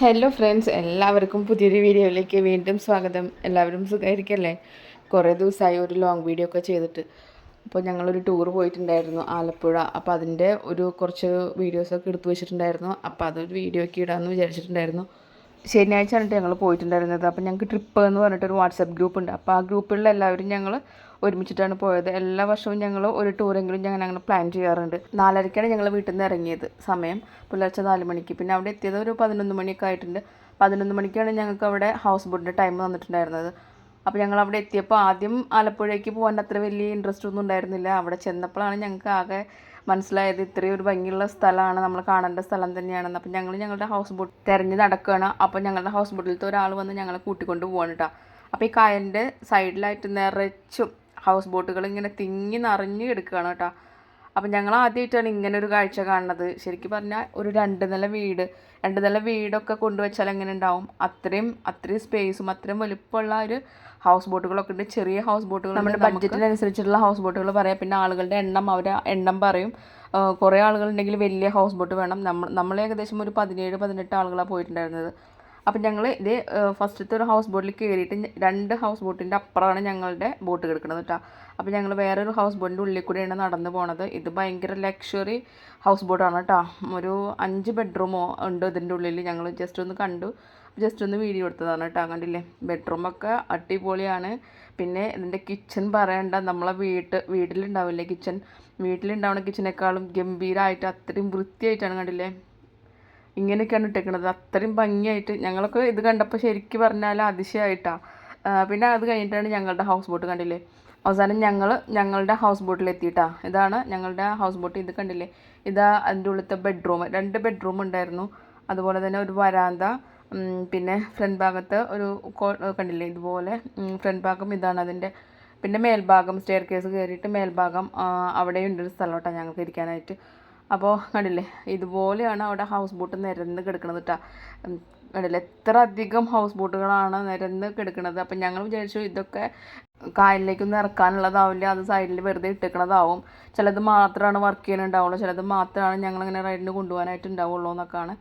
Hello friends എല്ലാവർക്കും പുതിയൊരു വീഡിയോയിലേക്ക് വീണ്ടും സ്വാഗതം. എല്ലാവരും സുഖമായിരിക്കല്ലേ? കുറേ ദിവസമായി ഒരു ലോങ് വീഡിയോ ഒക്കെ ചെയ്തിട്ട്. അപ്പോൾ ഞങ്ങളൊരു ടൂർ പോയിട്ടുണ്ടായിരുന്നു ആലപ്പുഴ. അപ്പോൾ അതിന്റെ ഒരു കുറച്ച് വീഡിയോസൊക്കെ എടുത്തു വെച്ചിട്ടുണ്ടായിരുന്നു. അപ്പോൾ അതൊരു വീഡിയോ ഒക്കെ ഇടാമെന്ന് വിചാരിച്ചിട്ടുണ്ടായിരുന്നു. ശനിയാഴ്ച ഞങ്ങൾ പോയിട്ടുണ്ടായിരുന്നത്. അപ്പോൾ ഞങ്ങൾക്ക് ട്രിപ്പ് എന്ന് പറഞ്ഞിട്ടൊരു വാട്സപ്പ് ഗ്രൂപ്പ് ഉണ്ട്. അപ്പോൾ ആ ഗ്രൂപ്പിലുള്ള എല്ലാവരും ഞങ്ങൾ ഒരുമിച്ചിട്ടാണ് പോയത്. എല്ലാ വർഷവും ഞങ്ങൾ ഒരു ടൂറെങ്കിലും ഞങ്ങൾ അങ്ങനെ പ്ലാൻ ചെയ്യാറുണ്ട്. നാലരയ്ക്കാണ് ഞങ്ങൾ വീട്ടിൽ നിന്ന് ഇറങ്ങിയത് സമയം. പുലർച്ചെ നാല് മണിക്ക്. പിന്നെ അവിടെ എത്തിയത് ഒരു പതിനൊന്ന് മണിയൊക്കെ ആയിട്ടുണ്ട്. പതിനൊന്ന് മണിക്കാണ് ഞങ്ങൾക്ക് അവിടെ ഹൗസ് ബോട്ടിന്റെ ടൈം തന്നിട്ടുണ്ടായിരുന്നത്. അപ്പോൾ ഞങ്ങൾ അവിടെ എത്തിയപ്പോൾ ആദ്യം ആലപ്പുഴയ്ക്ക് പോകാൻ അത്ര വലിയ ഇൻട്രസ്റ്റ് ഒന്നും ഉണ്ടായിരുന്നില്ല. അവിടെ ചെന്നപ്പോഴാണ് ഞങ്ങൾക്ക് ആകെ മനസ്സിലായത് ഇത്രയും ഒരു ഭംഗിയുള്ള സ്ഥലമാണ്. നമ്മൾ കാണേണ്ട സ്ഥലം തന്നെയാണെന്ന്. അപ്പം ഞങ്ങൾ ഞങ്ങളുടെ ഹൗസ് ബോട്ട് തിരഞ്ഞ് നടക്കുകയാണ് അപ്പോൾ ഞങ്ങളുടെ ഹൗസ് ബോട്ടിലത്തെ ഒരാൾ വന്ന് ഞങ്ങളെ കൂട്ടിക്കൊണ്ട് പോകണം കേട്ടോ അപ്പോൾ ഈ കായലിന്റെ സൈഡിലായിട്ട് നിറച്ചും ഹൗസ് ബോട്ടുകൾ ഇങ്ങനെ തിങ്ങി നിറഞ്ഞു കിടക്കുകയാണ് കേട്ടോ. അപ്പം ഞങ്ങൾ ആദ്യമായിട്ടാണ് ഇങ്ങനെ ഒരു കാഴ്ച കാണുന്നത്. ശരിക്കും പറഞ്ഞാൽ ഒരു രണ്ട് നില വീട് രണ്ട് നില വീടൊക്കെ കൊണ്ടുവച്ചാൽ എങ്ങനെ ഉണ്ടാവും? അത്രയും അത്രയും സ്പേസും അത്രയും വലുപ്പമുള്ള ഒരു ഹൗസ് ബോട്ടുകളൊക്കെ ഉണ്ട്. ചെറിയ ഹൗസ് ബോട്ടുകൾ നമ്മുടെ ബഡ്ജറ്റിനനുസരിച്ചുള്ള ഹൗസ് ബോട്ടുകൾ പറയാം. പിന്നെ ആളുകളുടെ എണ്ണം അവർ എണ്ണം പറയും. കുറേ ആളുകളുണ്ടെങ്കിൽ വലിയ ഹൗസ് ബോട്ട് വേണം. നമ്മൾ നമ്മൾ ഏകദേശം ഒരു പതിനേഴ് പതിനെട്ട് ആളുകളാണ് പോയിട്ടുണ്ടായിരുന്നത്. അപ്പം ഞങ്ങൾ ഇത് ഫസ്റ്റത്തെ ഒരു ഹൗസ് ബോട്ടിൽ കയറിയിട്ട് രണ്ട് ഹൗസ് ബോട്ടിന്റെ അപ്പുറമാണ് ഞങ്ങളുടെ ബോട്ട് കിടക്കുന്നത് കേട്ടോ അപ്പോൾ ഞങ്ങൾ വേറൊരു ഹൗസ് ബോട്ടിന്റെ ഉള്ളിൽ കൂടെയാണ് നടന്നു പോണത്. ഇത് ഭയങ്കര ലക്ഷറി ഹൗസ് ബോട്ടാണ് കേട്ടോ ഒരു അഞ്ച് ബെഡ്റൂമോ ഉണ്ട് ഇതിന്റെ ഉള്ളിൽ ഞങ്ങൾ ജസ്റ്റ് ഒന്ന് കണ്ടു. ജസ്റ്റ് ഒന്ന് വീഡിയോ എടുത്തതാണ് കേട്ടോ കണ്ടില്ലേ? ബെഡ്റൂമൊക്കെ അടിപൊളിയാണ്. പിന്നെ ഇതിന്റെ കിച്ചൺ പറയണ്ട. നമ്മളെ വീട്ട് വീട്ടിലുണ്ടാവില്ലേ കിച്ചൺ വീട്ടിലുണ്ടാവുന്ന കിച്ചനേക്കാളും ഗംഭീരമായിട്ട് അത്രയും വൃത്തിയായിട്ടാണ് കണ്ടില്ലേ? ഇങ്ങനെയൊക്കെയാണ് ഇട്ടേക്കണത്. അത്രയും ഭംഗിയായിട്ട് ഞങ്ങളൊക്കെ ഇത് കണ്ടപ്പോൾ ശരിക്ക് പറഞ്ഞാൽ അതിശയമായിട്ടാണ് പിന്നെ അത് കഴിഞ്ഞിട്ടാണ് ഞങ്ങളുടെ ഹൗസ് ബോട്ട് കണ്ടില്ലേ? അവസാനം ഞങ്ങൾ ഞങ്ങളുടെ ഹൗസ് ബോട്ടിൽ എത്തിയിട്ടാ. ഇതാണ് ഞങ്ങളുടെ ഹൗസ് ബോട്ട് ഇത് കണ്ടില്ലേ? ഇതാ അതിന്റെ ഉള്ളിലത്തെ ബെഡ്റൂം രണ്ട് ബെഡ്റൂം ഉണ്ടായിരുന്നു. അതുപോലെ തന്നെ ഒരു വരാന്ത പിന്നെ ഫ്രണ്ട് ഭാഗത്ത് ഒരു കണ്ടില്ലേ? ഇതുപോലെ ഫ്രണ്ട് ഭാഗം ഇതാണ് അതിന്റെ. പിന്നെ മേൽഭാഗം സ്റ്റെയർ കേസ് കയറിയിട്ട് മേൽഭാഗം അവിടെയുണ്ട് ഒരു സ്ഥലം ഞങ്ങൾക്ക് ഇരിക്കാനായിട്ട്. അപ്പോൾ കണ്ടില്ലേ ഇതുപോലെയാണ് അവിടെ ഹൗസ് ബോട്ട് നിരന്ന് കിടക്കുന്നത് കേട്ടോ കണ്ടില്ലേ എത്ര അധികം ഹൗസ് ബോട്ടുകളാണ് നിരന്ന് കിടക്കുന്നത് അപ്പം ഞങ്ങൾ വിചാരിച്ചു ഇതൊക്കെ കായലിലേക്കൊന്നും ഇറക്കാനുള്ളതാവില്ല അത് സൈഡിൽ വെറുതെ ഇട്ടേക്കണതാവും. ചിലത് മാത്രമാണ് വർക്ക് ചെയ്യാനുണ്ടാവുള്ളൂ ചിലത് മാത്രമാണ് ഞങ്ങളിങ്ങനെ റൈഡിന് കൊണ്ടുപോകാനായിട്ട് ഉണ്ടാവുള്ളൂ എന്നൊക്കെയാണ്.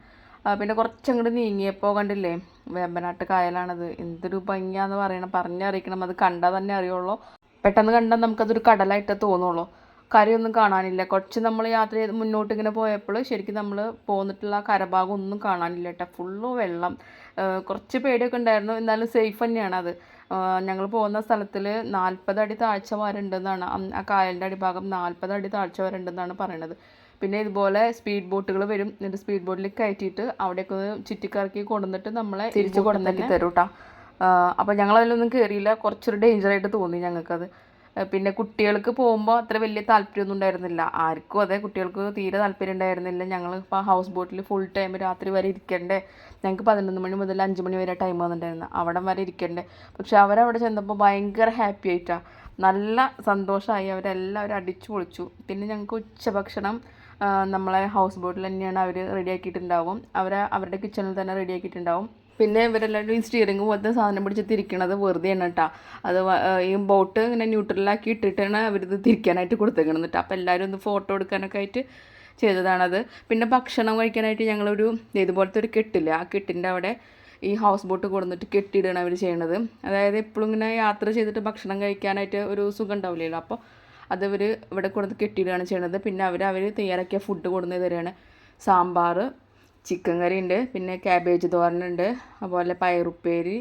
പിന്നെ കുറച്ചങ്ങോട്ട് നീങ്ങിയപ്പോൾ കണ്ടില്ലേ വേമ്പനാട്ട് കായലാണത്. എന്തൊരു ഭംഗിയാന്ന് പറയണം പറഞ്ഞറിയിക്കണം. അത് കണ്ടാൽ തന്നെ അറിയുള്ളൂ. പെട്ടെന്ന് കണ്ടാൽ നമുക്കതൊരു കടലായിട്ടേ തോന്നുള്ളൂ. കരയൊന്നും കാണാനില്ല. കുറച്ച് നമ്മൾ യാത്ര ചെയ്ത് മുന്നോട്ട് ഇങ്ങനെ പോയപ്പോൾ ശരിക്കും നമ്മൾ പോന്നിട്ടുള്ള കരഭാഗം ഒന്നും കാണാനില്ല കേട്ടോ. ഫുള്ള് വെള്ളം. കുറച്ച് പേടിയൊക്കെ ഉണ്ടായിരുന്നു. എന്നാലും സേഫ് തന്നെയാണ് അത്. ഞങ്ങൾ പോകുന്ന സ്ഥലത്തിൽ നാൽപ്പത് അടി താഴ്ച വരെ ഉണ്ടെന്നാണ് ആ കായലിന്റെ അടിഭാഗം നാൽപ്പത് അടി താഴ്ച വരെ ഉണ്ടെന്നാണ് പറയണത്. പിന്നെ ഇതുപോലെ സ്പീഡ് ബോട്ടുകൾ വരും. എന്നിട്ട് സ്പീഡ് ബോട്ടിൽ കയറ്റിയിട്ട് അവിടെയൊക്കെ ഒന്ന് ചുറ്റിക്കറക്കി കൊണ്ടുവന്നിട്ട് നമ്മളെ തിരിച്ച് കൊണ്ടുവന്നിട്ട് തരൂട്ടാ. അപ്പോൾ ഞങ്ങളതിലൊന്നും കയറിയില്ല കുറച്ചൊരു ഡേഞ്ചറായിട്ട് തോന്നി ഞങ്ങൾക്കത്. പിന്നെ കുട്ടികൾക്ക് പോകുമ്പോൾ അത്ര വലിയ താല്പര്യമൊന്നും ഉണ്ടായിരുന്നില്ല. ആർക്കും അതെ കുട്ടികൾക്ക് തീരെ താല്പര്യം ഉണ്ടായിരുന്നില്ല. ഞങ്ങൾ ഇപ്പോൾ ഹൗസ് ബോട്ടിൽ ഫുൾ ടൈം രാത്രി വരെ ഇരിക്കണ്ടേ. ഞങ്ങൾക്ക് പതിനൊന്ന് മണി മുതൽ അഞ്ച് മണി വരെ ടൈം വന്നിട്ടുണ്ടായിരുന്നു. അവിടം വരെ ഇരിക്കണ്ടേ. പക്ഷെ അവരവിടെ ചെന്നപ്പോൾ ഭയങ്കര ഹാപ്പി ആയിട്ടാണ് നല്ല സന്തോഷമായി അവരെല്ലാവരും അടിച്ചു പൊളിച്ചു. പിന്നെ ഞങ്ങൾക്ക് ഉച്ചഭക്ഷണം നമ്മളെ ഹൗസ് ബോട്ടിൽ തന്നെയാണ് അവർ റെഡിയാക്കിയിട്ടുണ്ടാവും അവരെ അവരുടെ കിച്ചണിൽ തന്നെ റെഡിയാക്കിയിട്ടുണ്ടാവും പിന്നെ ഇവരെല്ലാവരും ഈ സ്റ്റിയറിംഗ് പോലത്തെ സാധനം പിടിച്ച് തിരിക്കണത് വെറുതെയാണ് കേട്ടോ അത് ഈ ബോട്ട് ഇങ്ങനെ ന്യൂട്രലാക്കി ഇട്ടിട്ടാണ് അവരിത് തിരിക്കാനായിട്ട് കൊടുത്തേക്കണം കേട്ടോ അപ്പോൾ എല്ലാവരും ഒന്ന് ഫോട്ടോ എടുക്കാനൊക്കെ ആയിട്ട് ചെയ്തതാണത്. പിന്നെ ഭക്ഷണം കഴിക്കാനായിട്ട് ഞങ്ങളൊരു ഇതുപോലത്തെ ഒരു കെട്ടില്ല ആ കെട്ടിന്റെ അവിടെ ഈ ഹൗസ് ബോട്ട് കൊടുത്തിട്ട് കെട്ടിയിടുകയാണ് അവർ ചെയ്യണത്. അതായത് എപ്പോഴും ഇങ്ങനെ യാത്ര ചെയ്തിട്ട് ഭക്ഷണം കഴിക്കാനായിട്ട് ഒരു സുഖം ഉണ്ടാവില്ലല്ലോ. അപ്പോൾ അത് ഇവർ ഇവിടെ കൊടുത്ത് കെട്ടിയിടുകയാണ് ചെയ്യണത്. പിന്നെ അവർ അവർ തയ്യാറാക്കിയ ഫുഡ് കൊടുന്ന് തരികയാണ് സാമ്പാർ ചിക്കൻ കറി ഉണ്ട് പിന്നെ ക്യാബേജ് തോരനുണ്ട് അതുപോലെ പയറുപ്പേരി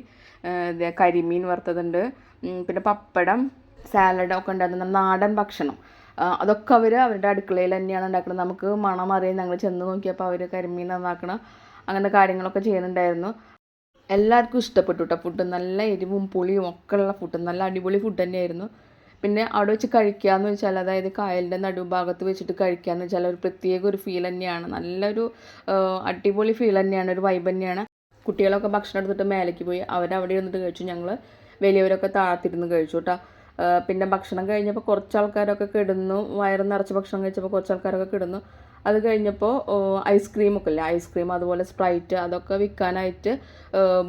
കരിമീൻ വറുത്തതുണ്ട് പിന്നെ പപ്പടം സാലഡ് ഒക്കെ ഉണ്ടായിരുന്ന നാടൻ ഭക്ഷണം. അതൊക്കെ അവർ അവരുടെ അടുക്കളയിൽ തന്നെയാണ് ഉണ്ടാക്കുന്നത്. നമുക്ക് മണം അറിയാൻ ഞങ്ങൾ ചെന്ന് നോക്കിയപ്പോൾ അവർ കരിമീൻ നന്നാക്കണം അങ്ങനത്തെ കാര്യങ്ങളൊക്കെ ചെയ്യുന്നുണ്ടായിരുന്നു. എല്ലാവർക്കും ഇഷ്ടപ്പെട്ടു കേട്ടോ ഫുഡ് നല്ല എരിവും പുളിയും ഒക്കെ ഉള്ള ഫുഡ് നല്ല അടിപൊളി ഫുഡ് തന്നെയായിരുന്നു. പിന്നെ അവിടെ വെച്ച് കഴിക്കാന്ന് വെച്ചാൽ അതായത് കായലിന്റെ നടുഭാഗത്ത് വെച്ചിട്ട് കഴിക്കാന്ന് വെച്ചാൽ ഒരു പ്രത്യേക ഒരു ഫീൽ തന്നെയാണ്. നല്ലൊരു അടിപൊളി ഫീൽ തന്നെയാണ് ഒരു വൈബ് തന്നെയാണ്. കുട്ടികളൊക്കെ ഭക്ഷണം എടുത്തിട്ട് മേലേക്ക് പോയി അവരവിടെ ഇരുന്നിട്ട് കഴിച്ചു. ഞങ്ങൾ വലിയവരൊക്കെ താഴത്തിരുന്ന് കഴിച്ചു കേട്ടോ പിന്നെ ഭക്ഷണം കഴിഞ്ഞപ്പോൾ കുറച്ച് ആൾക്കാരൊക്കെ കിടന്നു. വയറ് നിറച്ച് ഭക്ഷണം കഴിച്ചപ്പോൾ കുറച്ച് ആൾക്കാരൊക്കെ കിടന്നു. അത് കഴിഞ്ഞപ്പോൾ ഐസ്ക്രീം ഒക്കെ ഇല്ലേ? ഐസ്ക്രീം അതുപോലെ സ്പ്രൈറ്റ് അതൊക്കെ വിൽക്കാനായിട്ട്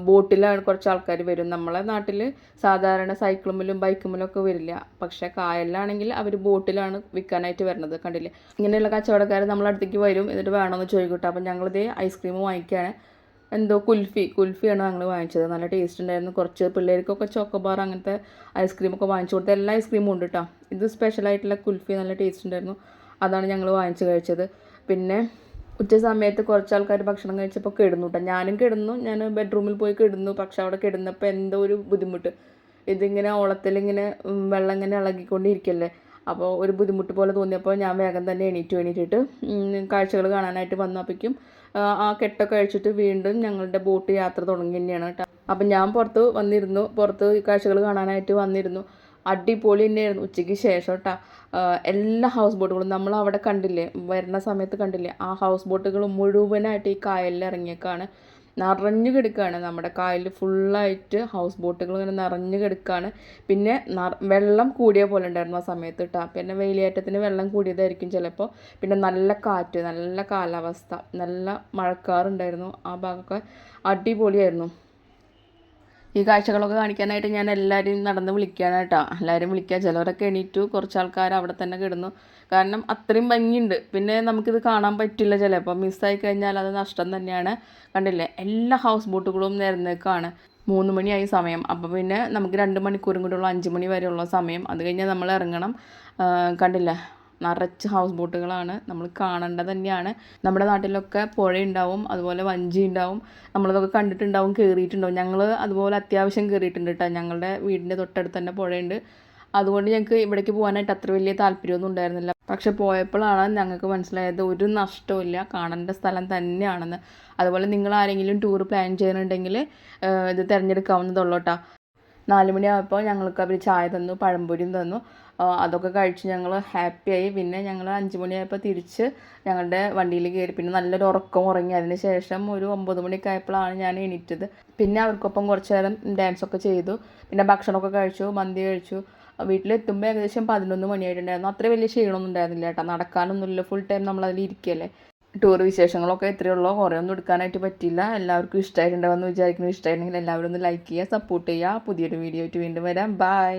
ബോട്ടിലാണ് കുറച്ച് ആൾക്കാർ വരും. നമ്മളെ നാട്ടിൽ സാധാരണ സൈക്കിളുമ്മിലും ബൈക്കുമ്മിലും ഒക്കെ വരില്ല. പക്ഷേ കായലിലാണെങ്കിൽ അവർ ബോട്ടിലാണ് വിൽക്കാനായിട്ട് വരുന്നത് കണ്ടില്ലേ? ഇങ്ങനെയുള്ള കച്ചവടക്കാർ നമ്മളടുത്തേക്ക് വരും എന്നിട്ട് വേണമെന്ന് ചോദിക്കട്ടെ. അപ്പം ഞങ്ങളിത് ഐസ്ക്രീം വാങ്ങിക്കുകയാണ് എന്തോ കുൽഫി കുൽഫിയാണ് ഞങ്ങൾ വാങ്ങിച്ചത്. നല്ല ടേസ്റ്റ് ഉണ്ടായിരുന്നു. കുറച്ച് പിള്ളേർക്കൊക്കെ ചോക്കോബാർ അങ്ങനത്തെ ഐസ്ക്രീമൊക്കെ വാങ്ങിച്ചു കൊടുത്ത എല്ലാ ഐസ്ക്രീമും ഉണ്ട് കേട്ടോ ഇത് സ്പെഷ്യലായിട്ടുള്ള കുൽഫി നല്ല ടേസ്റ്റ് ഉണ്ടായിരുന്നു. അതാണ് ഞങ്ങൾ വാങ്ങിച്ച് കഴിച്ചത്. പിന്നെ ഉച്ച സമയത്ത് കുറച്ച് ആൾക്കാർ ഭക്ഷണം കഴിച്ചപ്പോൾ കിടന്നു കേട്ടോ ഞാനും കിടന്നു. ഞാൻ ബെഡ്റൂമിൽ പോയി കിടന്നു. പക്ഷെ അവിടെ കിടന്നപ്പോൾ എന്തോ ഒരു ബുദ്ധിമുട്ട്. ഇതിങ്ങനെ ഓളത്തിലിങ്ങനെ വെള്ളം ഇങ്ങനെ ഇളകിക്കൊണ്ടിരിക്കല്ലേ. അപ്പോൾ ഒരു ബുദ്ധിമുട്ട് പോലെ തോന്നിയപ്പോൾ ഞാൻ വേഗം തന്നെ എണീറ്റ് എണീറ്റിട്ട് കാഴ്ചകൾ കാണാനായിട്ട് വന്നപ്പോഴേക്കും ആ, കെട്ടൊക്കെ കഴിച്ചിട്ട് വീണ്ടും ഞങ്ങളുടെ ബോട്ട് യാത്ര തുടങ്ങി തന്നെയാണ് കേട്ടോ. അപ്പം ഞാൻ പുറത്ത് വന്നിരുന്നു. പുറത്ത് കാഴ്ചകൾ കാണാനായിട്ട് വന്നിരുന്നു. അടിപൊളി തന്നെയായിരുന്നു ഉച്ചയ്ക്ക് ശേഷം കേട്ടോ എല്ലാ ഹൗസ് ബോട്ടുകളും നമ്മൾ അവിടെ കണ്ടില്ലേ? വരുന്ന സമയത്ത് കണ്ടില്ലേ? ആ ഹൗസ് ബോട്ടുകൾ മുഴുവനായിട്ട് ഈ കായലിൽ ഇറങ്ങിയേക്കാണ്. നിറഞ്ഞു കിടക്കുകയാണ് നമ്മുടെ കായലിൽ ഫുള്ളായിട്ട് ഹൗസ് ബോട്ടുകൾ ഇങ്ങനെ നിറഞ്ഞു കിടക്കുകയാണ് പിന്നെ വെള്ളം കൂടിയ പോലെ ഉണ്ടായിരുന്നു ആ സമയത്ത് കേട്ടോ പിന്നെ വെയിലേറ്റത്തിന് വെള്ളം കൂടിയതായിരിക്കും ചിലപ്പോൾ. പിന്നെ നല്ല കാറ്റ് നല്ല കാലാവസ്ഥ നല്ല മഴക്കാറുണ്ടായിരുന്നു. ആ ഭാഗമൊക്കെ അടിപൊളിയായിരുന്നു. ഈ കാഴ്ചകളൊക്കെ കാണിക്കാനായിട്ട് ഞാൻ എല്ലാവരെയും നടന്ന് വിളിക്കുകയാണ് കേട്ടോ എല്ലാവരും വിളിക്കുക ചിലവരൊക്കെ എണീറ്റു കുറച്ച് ആൾക്കാർ അവിടെ തന്നെ കിടന്നു. കാരണം അത്രയും ഭംഗിയുണ്ട്. പിന്നെ നമുക്കിത് കാണാൻ പറ്റില്ല ചിലപ്പോൾ മിസ്സായി കഴിഞ്ഞാൽ അത് നഷ്ടം തന്നെയാണ്. കണ്ടില്ലേ? എല്ലാ ഹൗസ് ബോട്ടുകളും നിരന്നേക്കാണ്. മൂന്ന് മണിയായി സമയം. അപ്പോൾ പിന്നെ നമുക്ക് രണ്ട് മണിക്കൂറും കൂടെ ഉള്ള അഞ്ച് മണി വരെയുള്ള സമയം. അത് കഴിഞ്ഞാൽ നമ്മൾ ഇറങ്ങണം. കണ്ടില്ല? നിറച്ച് ഹൗസ് ബോട്ടുകളാണ് നമ്മൾ കാണേണ്ടത് തന്നെയാണ്. നമ്മുടെ നാട്ടിലൊക്കെ പുഴയുണ്ടാവും അതുപോലെ വഞ്ചി ഉണ്ടാവും നമ്മളതൊക്കെ കണ്ടിട്ടുണ്ടാവും കയറിയിട്ടുണ്ടാവും ഞങ്ങൾ അതുപോലെ അത്യാവശ്യം കയറിയിട്ടുണ്ട് കേട്ടോ ഞങ്ങളുടെ വീടിന്റെ തൊട്ടടുത്ത് തന്നെ പുഴയുണ്ട്. അതുകൊണ്ട് ഞങ്ങൾക്ക് ഇവിടേക്ക് പോകാനായിട്ട് അത്ര വലിയ താല്പര്യമൊന്നും ഉണ്ടായിരുന്നില്ല. പക്ഷെ പോയപ്പോഴാണ് ഞങ്ങൾക്ക് മനസ്സിലായത് ഒരു നഷ്ടമില്ല കാണേണ്ട സ്ഥലം തന്നെയാണെന്ന്. അതുപോലെ നിങ്ങൾ ആരെങ്കിലും ടൂർ പ്ലാൻ ചെയ്യുന്നുണ്ടെങ്കിൽ ഇത് തിരഞ്ഞെടുക്കാവുന്നതുള്ളൂ കേട്ടോ നാല് ഞങ്ങൾക്ക് അവർ ചായ തന്നു പഴംപൊരിയും തന്നു. അതൊക്കെ കഴിച്ച് ഞങ്ങൾ ഹാപ്പിയായി പിന്നെ ഞങ്ങൾ അഞ്ച് മണിയായപ്പോൾ തിരിച്ച് ഞങ്ങളുടെ വണ്ടിയിൽ കയറി പിന്നെ നല്ലൊരു ഉറക്കം ഉറങ്ങി. അതിന് ശേഷം ഒരു ഒമ്പത് മണിയൊക്കെ ആയപ്പോഴാണ് ഞാൻ എണീറ്റത്. പിന്നെ അവർക്കൊപ്പം കുറച്ച് നേരം ഡാൻസൊക്കെ ചെയ്തു. പിന്നെ ഭക്ഷണമൊക്കെ കഴിച്ചു മന്തി കഴിച്ചു. വീട്ടിലെത്തുമ്പോൾ ഏകദേശം പതിനൊന്ന് മണിയായിട്ടുണ്ടായിരുന്നു. അത്ര വലിയ ക്ഷീണമൊന്നും ഉണ്ടായിരുന്നില്ല കേട്ടോ. നടക്കാനൊന്നുമില്ല. ഫുൾ ടൈം നമ്മൾ അതിൽ ഇരിക്കുകയല്ലേ ടൂർ വിശേഷങ്ങളൊക്കെ എത്രയേ ഉള്ളൂ. കുറേ ഒന്നും എടുക്കാനായിട്ട് പറ്റില്ല എല്ലാവർക്കും ഇഷ്ടമായിട്ടുണ്ടാവുമെന്ന് വിചാരിക്കുന്നു. ഇഷ്ടമായിട്ടുണ്ടെങ്കിൽ എല്ലാവരും ഒന്ന് ലൈക്ക് ചെയ്യുക സപ്പോർട്ട് ചെയ്യുക. പുതിയൊരു വീഡിയോ ആയിട്ട് വീണ്ടും വരാം. ബൈ